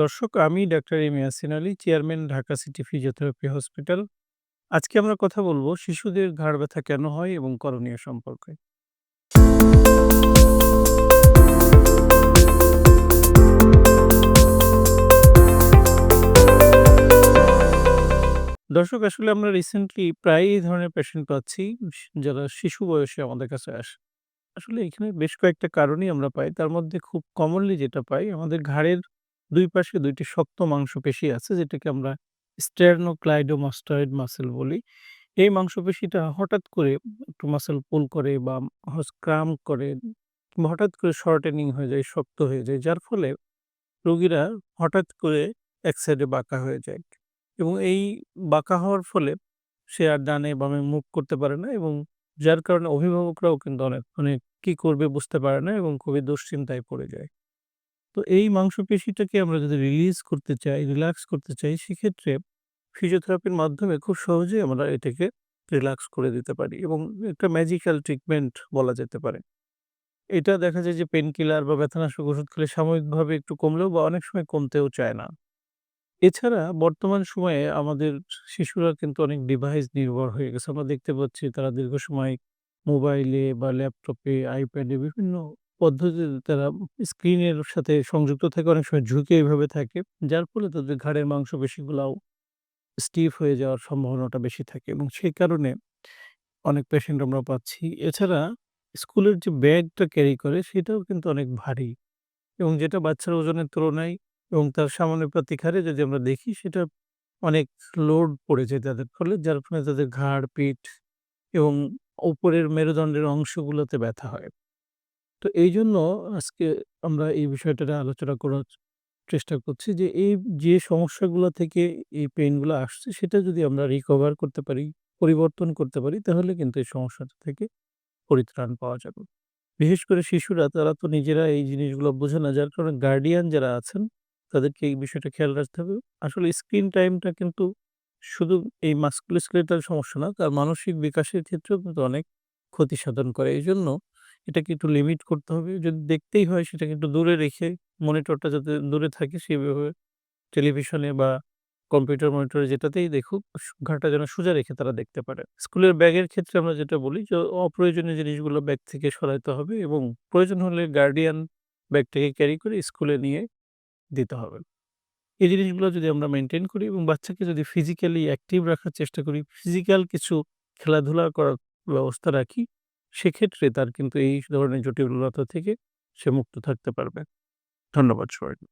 দর্শক, আমি doctor M Yasin Ali, chairman, Dhaka city physiotherapy hospital. আজকে আমরা কথা বলব, শিশুদের ঘাড় ব্যথা কেন হয় এবং করণীয় সম্পর্কে। দর্শক, আসলে আমরা রিসেন্টলি প্রায় এই ধরনের পেশেন্ট পাচ্ছি, যারা শিশু বয়সে আমাদের কাছে আসে। আসলে এখানে বেশ কয়েকটা কারণই আমরা পাই। তার মধ্যে খুব কমনলি যেটা পাই, আমাদের ঘাড়ের দুই পাশে দুইটি শক্ত মাংসপেশি আছে, যেটাকে আমরা স্টেরনোক্লাইডোমাস্টয়েড মাসেল বলি। এই মাংসপেশিটা হঠাৎ করে একটু মাসেল পুল করে বা ক্রাম করে হঠাৎ করে শর্টেনিং হয়ে যায়, শক্ত হয়ে যায়, যার ফলে রোগীরা হঠাৎ করে এক সাইডে বাঁকা হয়ে যায়। এবং এই বাঁকা হওয়ার ফলে সে আর ডানে বামে মুখ করতে পারে না এবং যার কারণে অভিভাবকরাও কিন্তু অনেক মানে কি করবে বুঝতে পারে না এবং খুবই দুশ্চিন্তায় পড়ে যায়। তো এই মাংসপেশিটাকে আমরা যদি রিলিজ করতে চাই রিল্যাক্স করতে চাই সেক্ষেত্রে ফিজিওথেরাপির মাধ্যমে খুব সহজেই আমরা এটাকে রিল্যাক্স করে দিতে পারি এবং একটা ম্যাজিক্যাল ট্রিটমেন্ট বলা যেতে পারে এটা দেখা যায় যে পেন কিলার বা ব্যথানাশক ওষুধ খেলে সাময়িকভাবে একটু কমলেও বা অনেক সময় কমতেও চায় না এছাড়া বর্তমান সময়ে আমাদের শিশুরা কিন্তু অনেক ডিভাইস নির্ভর হয়ে গেছে। আমরা দেখতে পাচ্ছি তারা দীর্ঘ সময় মোবাইলে বা ল্যাপটপে, আইপ্যাডে বিভিন্ন পদ্ধতিতে তারা স্ক্রিনের সাথে সংযুক্ত থাকে। অনেক সময় ঝুঁকে এভাবে থাকে। যার ফলে তাদের ঘাড়ের মাংসপেশিগুলাও স্টিফ হয়ে যাওয়ার সম্ভাবনাটা বেশি থাকে এবং সেই কারণে অনেক পেশেন্ট আমরা পাচ্ছি। এছাড়া স্কুলের যে ব্যাগটা ক্যারি করে সেটাও কিন্তু অনেক ভারী এবং যেটা বাচ্চার ওজনের তুলনায় এবং তার সমানুপাতিক হারে যদি আমরা দেখি সেটা অনেক লোড পড়ে যায় তাদের ফলে যার ফলে তাদের ঘাড়, পিঠ এবং উপরের মেরুদণ্ডের অংশগুলোতে ব্যথা হয়। তো এই জন্য আজকে আমরা এই বিষয়টা আলোচনা করার চেষ্টা করছি যে এই যে সমস্যাগুলো থেকে এই পেইনগুলো আসছে সেটা যদি আমরা রিকভার করতে পারি, পরিবর্তন করতে পারি তাহলে কিন্তু এই সমস্যাটা থেকে পরিত্রাণ পাওয়া যাবে। বিশেষ করে শিশুরা তারা তো নিজেরা এই জিনিসগুলো বোঝে না যার কারণে গার্ডিয়ান যারা আছেন তাদেরকে এই বিষয়টা খেয়াল রাখতে হবে। আসলে স্ক্রিন টাইমটা কিন্তু শুধু এই মাস্কুলোস্কেলেটাল সমস্যা না, তার মানসিক বিকাশের ক্ষেত্রেও কিন্তু অনেক ক্ষতি সাধন করে। এইজন্য এটাকে একটু লিমিট করতে হবে। যদি দেখতেই হয় সেটাকে একটু দূরে রেখে মনিটরটা যাতে দূরে থাকে সেভাবে টেলিভিশনে বা কম্পিউটার মনিটরে যেটাতেই দেখুক স ঘাড়টা যেন সোজা রেখে তারা দেখতে পারে। স্কুলের ব্যাগের ক্ষেত্রে আমরা যেটা বলি যে অপ্রয়োজনীয় জিনিসগুলো ব্যাগ থেকে সরাইতে হবে এবং প্রয়োজন হলে গার্ডিয়ান ব্যাগটাকে ক্যারি করে স্কুলে নিয়ে দিতে হবে। এই জিনিসগুলো যদি আমরা মেনটেন করি এবং বাচ্চাকে যদি ফিজিক্যালি অ্যাক্টিভ রাখার চেষ্টা করি, ফিজিক্যাল কিছু খেলাধুলা করার ব্যবস্থা রাখি, সেক্ষেত্রে তার কিন্তু এই ধরনের জটিলতা থেকে সে মুক্ত থাকতে পারবে। ধন্যবাদ সবাইকে।